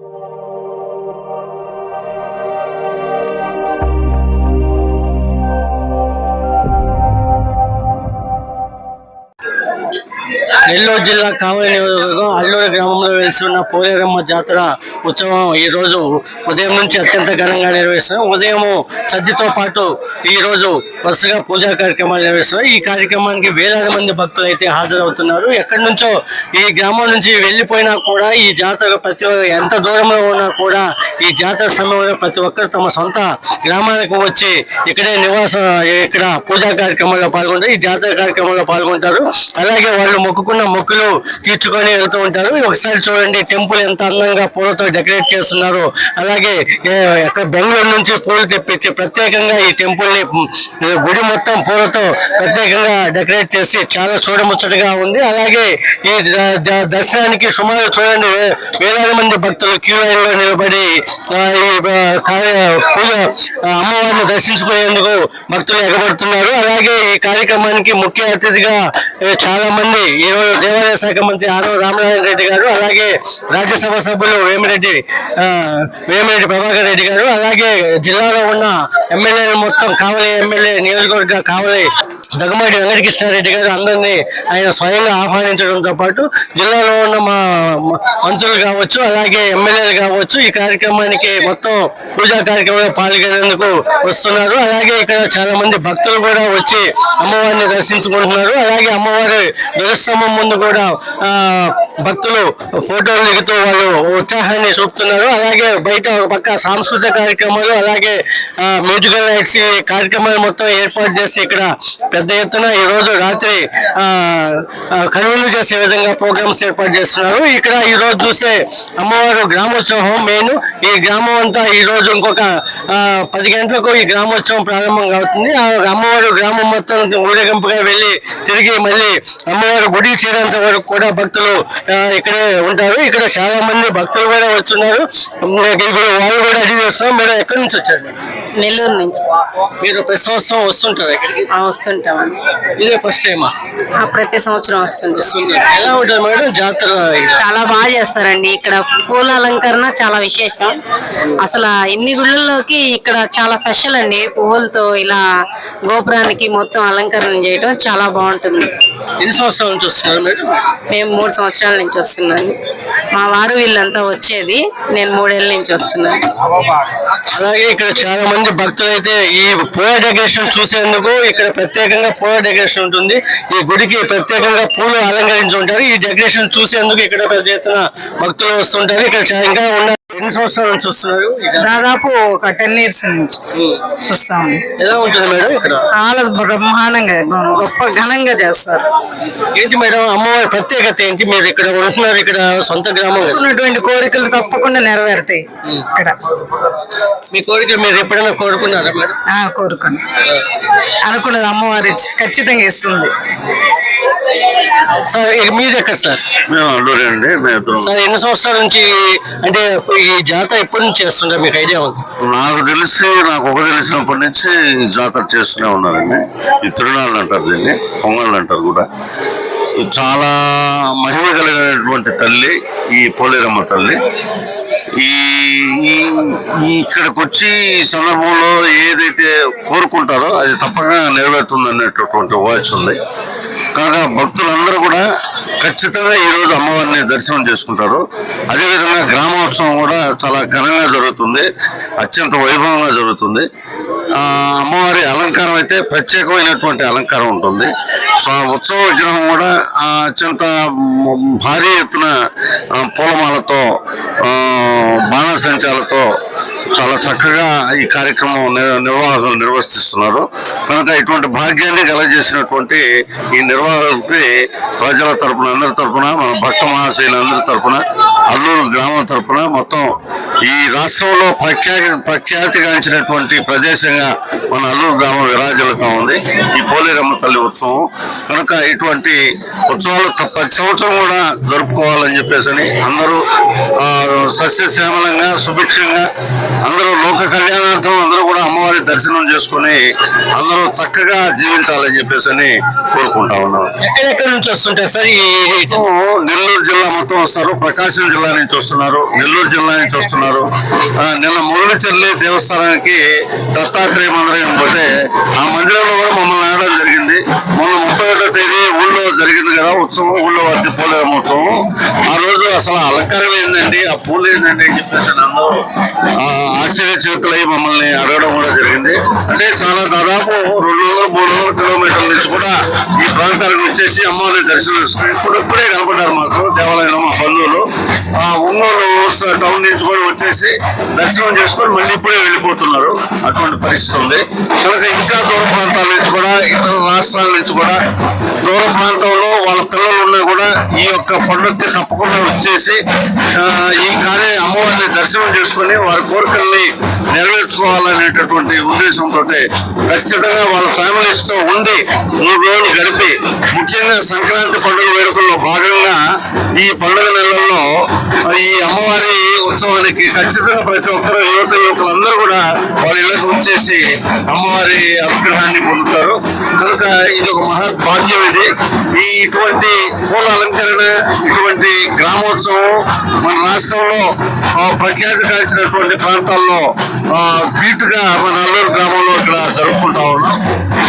Bye. Nellore జిల్లా కావలి నియోజకవర్గం అల్లూరు గ్రామంలో వెలుస్తున్న పోలేరమ్మ జాతర ఉత్సవం ఈ రోజు ఉదయం నుంచి అత్యంత ఘనంగా నిర్వహిస్తున్నాం. ఉదయం సద్దితో పాటు ఈరోజు వరుసగా పూజా కార్యక్రమాలు నిర్వహిస్తున్నారు ఈ కార్యక్రమానికి వేలాది మంది భక్తులు అయితే హాజరవుతున్నారు. ఎక్కడి నుంచో ఈ గ్రామం నుంచి వెళ్ళిపోయినా కూడా ఈ జాతర ప్రతి ఎంత దూరంలో ఉన్నా కూడా ఈ జాతర సమయంలో ప్రతి ఒక్కరు తమ సొంత గ్రామానికి వచ్చి ఇక్కడే నివాసం ఇక్కడ పూజా కార్యక్రమంలో పాల్గొంటారు. ఈ జాతర కార్యక్రమంలో పాల్గొంటారు. అలాగే వాళ్ళు మొక్కుకున్న మొక్కులు తీర్చుకొని వెళ్తూ ఉంటారు. ఒకసారి చూడండి టెంపుల్ ఎంత అందంగా పూలతో డెకరేట్ చేస్తున్నారు. అలాగే ఎక్కడ బెంగళూరు నుంచి పూలు తెప్పించి ప్రత్యేకంగా ఈ టెంపుల్ని గుడి మొత్తం పూలతో ప్రత్యేకంగా డెకరేట్ చేసి చాలా చూడముచ్చటగా ఉంది. అలాగే ఈ దర్శనానికి సుమారు చూడండి వేలాది మంది భక్తులు క్యూ లైన్లో నిలబడి పూజ అమ్మవారిని దర్శించుకునేందుకు భక్తులు ఎగబడుతున్నారు. అలాగే ఈ కార్యక్రమానికి ముఖ్య అతిథిగా చాలా మంది ఈరోజు దేవాదాయ శాఖ మంత్రి ఆరో రామనారాయణ రెడ్డి గారు అలాగే రాజ్యసభ సభ్యులు వేమిరెడ్డి వేమిరెడ్డి ప్రభాకర్ రెడ్డి గారు అలాగే జిల్లాలో ఉన్న ఎమ్మెల్యేలు మొత్తం కావలి ఎమ్మెల్యే నియోజకవర్గ కావలి దగ్గమాటి వెంకటకృష్ణారెడ్డి గారు అందరినీ ఆయన స్వయంగా ఆహ్వానించడంతో పాటు జిల్లాలో ఉన్న మా మంత్రులు కావచ్చు అలాగే ఎమ్మెల్యేలు కావచ్చు ఈ కార్యక్రమానికి మొత్తం పూజా కార్యక్రమంలో పాల్గొనేందుకు వస్తున్నారు. అలాగే ఇక్కడ చాలా మంది భక్తులు కూడా వచ్చి అమ్మవారిని దర్శించుకుంటున్నారు. అలాగే అమ్మవారి ధ్వజస్తంభం ముందు కూడా భక్తులు ఫోటోలు దిగుతూ వాళ్ళు ఉత్సాహాన్ని చూపుతున్నారు. అలాగే బయట పక్క సాంస్కృతిక కార్యక్రమాలు అలాగే మ్యూజికల్ నైట్స్ ఈ కార్యక్రమాలు మొత్తం ఏర్పాటు చేసి ఇక్కడ పెద్ద ఎత్తున ఈ రోజు రాత్రి ఆ, చేసే విధంగా ప్రోగ్రామ్స్ ఏర్పాటు చేస్తున్నారు. ఇక్కడ ఈ రోజు చూస్తే అమ్మవారు గ్రామోత్సవం మెయిన్. ఈ గ్రామం అంతా ఈ రోజు ఇంకొక పది గంటలకు ఈ గ్రామోత్సవం ప్రారంభం అవుతుంది ఆ అమ్మవారు గ్రామం మొత్తం ఊరేగింపుగా వెళ్ళి తిరిగి మళ్ళీ అమ్మవారు గుడికి చేరేంత వరకు కూడా భక్తులు ఇక్కడే ఉంటారు. ఇక్కడ చాలా మంది భక్తులు కూడా వచ్చున్నారు ఇప్పుడు వాళ్ళు కూడా అడిగి వస్తాం. మీరు ఎక్కడి నుంచి వచ్చారు? నెల్లూరు నుంచి. మీరు ప్రతి సంవత్సరం వస్తుంటారు ఇక్కడికి? ఆ, వస్తుంటామండి. ఇదే ఫస్ట్ టైమా? ప్రతి సంవత్సరం వస్తుంటాం. వస్తుంటారు. ఎలా ఉంటుంది మేడం జాతర? చాలా బాగా చేస్తారండి. ఇక్కడ పూల అలంకరణ చాలా విశేషం. అసలు ఇన్ని గుళ్ళల్లోకి ఇక్కడ చాలా స్పెషల్ అండి. పువ్వులతో ఇలా గోపురానికి మొత్తం అలంకరణ చేయడం చాలా బాగుంటుంది. ఎన్ని సంవత్సరాల నుంచి వస్తున్నారు మేము మూడు సంవత్సరాల నుంచి వస్తున్నాను మా వారు వీళ్ళంతా వచ్చేది నేను మూడేళ్ళ నుంచి వస్తున్నాను. అలాగే ఇక్కడ చాలా మంది భక్తులు అయితే ఈ పూల డెకరేషన్ చూసేందుకు ఇక్కడ ప్రత్యేకంగా పూల డెకరేషన్ ఉంటుంది. ఈ గుడికి ప్రత్యేకంగా పూలు అలంకరించి ఉంటారు. ఈ డెకరేషన్ చూసేందుకు ఇక్కడ పెద్ద ఎత్తున భక్తులు వస్తుంటారు. ఇక్కడ ఇంకా ఉన్న ఎన్ని సంవత్సరాల నుంచి వస్తున్నారు? దాదాపు ఒక టెన్ ఇయర్స్ నుంచి చూస్తాము ఎలా ఉంటుంది మేడం ఇక్కడ? చాలా బ్రహ్మాండంగా గొప్ప ఘనంగా చేస్తారు. ఏంటి మేడం అమ్మవారి ప్రత్యేకత ఏంటి? మీరు ఇక్కడ ఉంటున్నారు ఇక్కడ సొంత గ్రామం. ఉన్నటువంటి కోరికలు తప్పకుండా నెరవేరుతాయి ఇక్కడ. మీ కోరిక మీరు ఎప్పుడైనా కోరుకున్నారా మేడం? ఆ కోరుకొని అనుకున్నది అమ్మవారి ఖచ్చితంగా ఇస్తుంది. సార్ ఇక మీది ఎక్కడ సార్? మేము అల్లూరి అండి. సార్ ఎన్ని సంవత్సరాల నుంచి అంటే ఈ జాతర ఎప్పటి నుంచి చేస్తుంటారు మీకు ఐడియా ఉంది? నాకు తెలిసి నాకు ఒక తెలిసినప్పటి నుంచి జాతర చేస్తూనే ఉన్నారండి. ఈ తిరునాళ్ళు అంటారు దీన్ని పొంగళ్ళు అంటారు కూడా. చాలా మహిమ కలిగినటువంటి తల్లి ఈ పోలేరమ్మ తల్లి. ఈ ఈ- ఈ ఇక్కడికి వచ్చి ఈ సందర్భంలో ఏదైతే కోరుకుంటారో అది తప్పక నెరవేరుతుంది అనేటటువంటి వాయిస్ ఉంది. కనుక భక్తులందరూ కూడా ఖచ్చితంగా ఈ రోజు అమ్మవారిని దర్శనం చేసుకుంటారు. అదేవిధంగా గ్రామోత్సవం కూడా చాలా ఘనంగా జరుగుతుంది. అత్యంత వైభవంగా జరుగుతుంది. అమ్మవారి అలంకారం అయితే ప్రత్యేకమైనటువంటి అలంకారం ఉంటుంది. సో ఉత్సవ విగ్రహం కూడా అత్యంత భారీ ఎత్తున పూలమాలతో బాణసంచాలతో చాలా చక్కగా ఈ కార్యక్రమం నిర్వాహకులు నిర్వర్తిస్తున్నారు కనుక ఇటువంటి భాగ్యాన్ని కలగజేసినటువంటి ఈ నిర్వాహకులకి ప్రజల తరపున అందరి తరపున మన భక్త మహాశైలందరి తరపున అల్లూరు గ్రామం తరపున మొత్తం ఈ రాష్ట్రంలో ప్రఖ్యాతి ప్రఖ్యాతిగాంచినటువంటి ప్రదేశంగా మన అల్లూరు గ్రామం విరాజులతో ఉంది. ఈ పోలేరమ్మ తల్లి ఉత్సవం. కనుక ఇటువంటి ఉత్సవాలు త- ప్రతి సంవత్సరం కూడా జరుపుకోవాలని చెప్పేసి అని అందరూ సస్యశ్యామలంగా సుభిక్షంగా అందరూ లోక కళ్యాణార్థం అందరూ కూడా అమ్మవారి దర్శనం చేసుకుని అందరూ చక్కగా జీవించాలని చెప్పేసి అని కోరుకుంటా ఉన్నాం. ఎక్కడెక్కడ నుంచి సార్? నెల్లూరు జిల్లా మొత్తం వస్తారు. ప్రకాశం జిల్లా నుంచి వస్తున్నారు. నెల్లూరు జిల్లా నుంచి వస్తున్నారు. నిన్న మురళిచెల్లి దేవస్థానానికి దత్తాత్రేయ మందిరం పోతే ఆ మందిరంలో కూడా మమ్మల్ని ఆడడం జరిగింది. మొన్న ముప్పై ఒకటో తేదీ ఊళ్ళో జరిగింది కదా ఉత్సవం ఊళ్ళో వర్తి పోలేరమ్మ ఉత్సవం ఆ రోజు అసలు అలంకారం ఏందండి? ఆ పూలు ఏందండి? అని చెప్పేసి అందరూ ఆశ్చర్యచేతులై ఆశ్చర్యచరితులై మమ్మల్ని అడగడం కూడా జరిగింది. అంటే చాలా దాదాపు రెండు వందల మూడు వందల కిలోమీటర్ల నుంచి కూడా ఈ ప్రాంతానికి వచ్చేసి అమ్మవారిని దర్శనం చేసుకుని ఇప్పుడు ఇప్పుడే కనపడ్డారు మాకు దేవాలయంలో మా బంధువులు. ఆ ఉన్నూరు టౌన్ నుంచి కూడా వచ్చేసి దర్శనం చేసుకొని మళ్ళీ ఇప్పుడే వెళ్ళిపోతున్నారు. అటువంటి పరిస్థితి ఉంది. కనుక ఇంకా దూర ప్రాంతాల నుంచి కూడా ఇతర రాష్ట్రాల నుంచి కూడా దూర ప్రాంతంలో వాళ్ళ పిల్లలు ఉన్నా కూడా ఈ యొక్క పండుగకి తప్పకుండా వచ్చి ఆ, ఈ కార్య అమ్మవారిని దర్శనం చేసుకుని వారి కోరికల్ని అనేటటువంటి ఉద్దేశంతో ఖచ్చితంగా వాళ్ళ ఫ్యామిలీస్తో ఉండి మూడు రోజులు గడిపి ముఖ్యంగా సంక్రాంతి పండుగ వేడుకల్లో భాగంగా ఈ పండుగ నెలల్లో ఈ అమ్మవారి ఉత్సవానికి ఖచ్చితంగా ప్రతి ఒక్కరు యువత యువకులందరూ కూడా వాళ్ళ ఇళ్ళకు వచ్చేసి అమ్మవారి అనుగ్రహాన్ని పొందుతారు. కనుక ఇది ఒక మహత్ భాగ్యం ఇది. ఈ ఇటువంటి పూల అలంకరణ ఇటువంటి గ్రామోత్సవం మన రాష్ట్రంలో ప్రఖ్యాతి కాల్చినటువంటి ప్రాంతాల్లో ఆ, ధీటుగా మన అల్లూరు గ్రామంలో ఇక్కడ జరుపుకుంటా ఉన్నాం.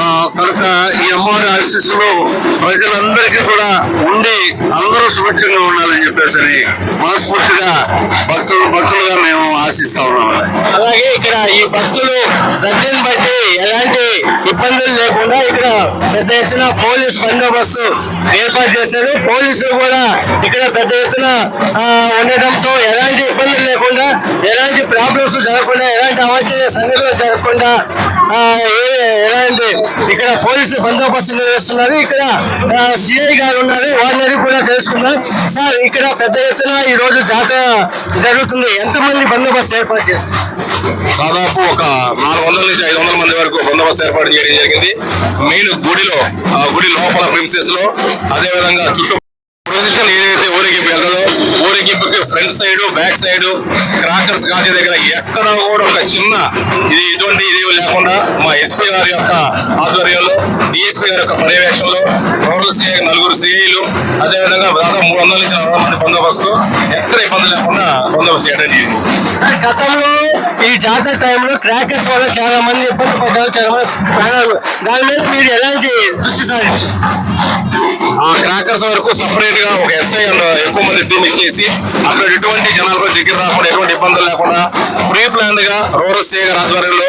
ఆ, కనుక ఈ అమ్మవారి ఆశీస్సులు ప్రజలందరికీ కూడా ఉండి అందరూ సురక్షంగా ఉండాలని చెప్పేసి అని మనస్ఫూర్తిగా భక్తులు భక్తులుగా మేము ఆశిస్తా ఉన్నాం. అలాగే ఇక్కడ ఈ భక్తులు రద్దీని బట్టి ఎలాంటి ఇబ్బందులు లేకుండా ఇక్కడ పెద్ద ఎత్తున పోలీస్ బందోబస్తు ఏర్పాటు చేశారు. పోలీసులు కూడా ఇక్కడ పెద్ద ఎత్తున ఆ, ఉండటంతో ఎలాంటి ఇబ్బందులు లేకుండా ఎలాంటి ప్రాబ్లమ్స్ జరగకుండా ఎలాంటి అవాంఛనీయ సంఘటనలు జరగకుండా ఎలా అంటే ఇక్కడ పోలీసు బందోబస్తు చేస్తున్నారు ఇక్కడ సిఐ గారు ఉన్నారు. వారిని కూడా తెలుసుకుందాం. సార్ ఇక్కడ పెద్ద ఎత్తున ఈ రోజు జాతర జరుగుతుంది. ఎంతమంది బందోబస్తు ఏర్పాటు చేస్తారు దాదాపు ఒక నాలుగు వందల నుంచి ఐదు వందల మంది వరకు బందోబస్తు ఏర్పాటు చేయడం జరిగింది. మెయిన్ గుడిలో ఆ గుడి లోపల ప్రిన్సెస్లో అదే విధంగా చుట్టూ ప్రొసెషన్ ఏదైతే ఊరికి వెళ్తుందో ఊరేగింపుకి front side back side crackers కాసే దగ్గర ఎక్కడ కూడా ఒక చిన్న ఇది ఇటువంటి ఇది లేకుండా మా ఎస్పీ గారి యొక్క ఆధ్వర్యంలో డిఎస్పీ గారి యొక్క పర్యవేక్షణలో రూరల్ సిఐ నలుగురు సిఐలు అదేవిధంగా దాదాపు మూడు వందల నుంచి నలభై మంది బందోబస్తు ఎక్కడ ఇబ్బంది లేకుండా బందోబస్తు చేయడం జరిగింది. గతంలో ఈ జాతర టైంలో క్రాకర్స్ వల్ల చాలా మంది ఇబ్బంది పడ్డారు చాలా మంది దాని మీద మీరు ఎలాంటి దృష్టి సారించారు? ఆ క్రాకర్స్ వరకు సపరేట్గా ఒక ఎస్ఐ అండ్ ఎక్కువ మంది టీం ఇచ్చేసి అక్కడ ఎటువంటి జనాలకు దగ్గర రాకుండా ఎటువంటి ఇబ్బందులు లేకుండా ప్రీ ప్లాన్గా రూరల్ సీ గారి ఆధ్వర్యంలో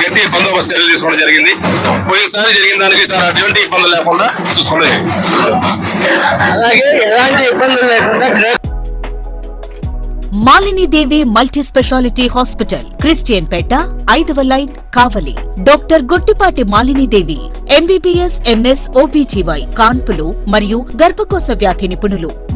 గట్టి బందోబస్తు చర్యలు తీసుకోవడం జరిగింది. పోయినసారి జరిగిన దానికి సార్ అటువంటి ఇబ్బందులు లేకుండా చూసుకోవడం జరిగింది అలాగే ఎలాంటి ఇబ్బందులు లేకుండా క్రా- Malinidevi multi speciality hospital Christian పేట ఐదవ line Kavali. Doctor Guttipati Malinidevi MBBS MS OBGY కాన్పులు మరియు గర్భకోశ వ్యాధి నిపుణులు.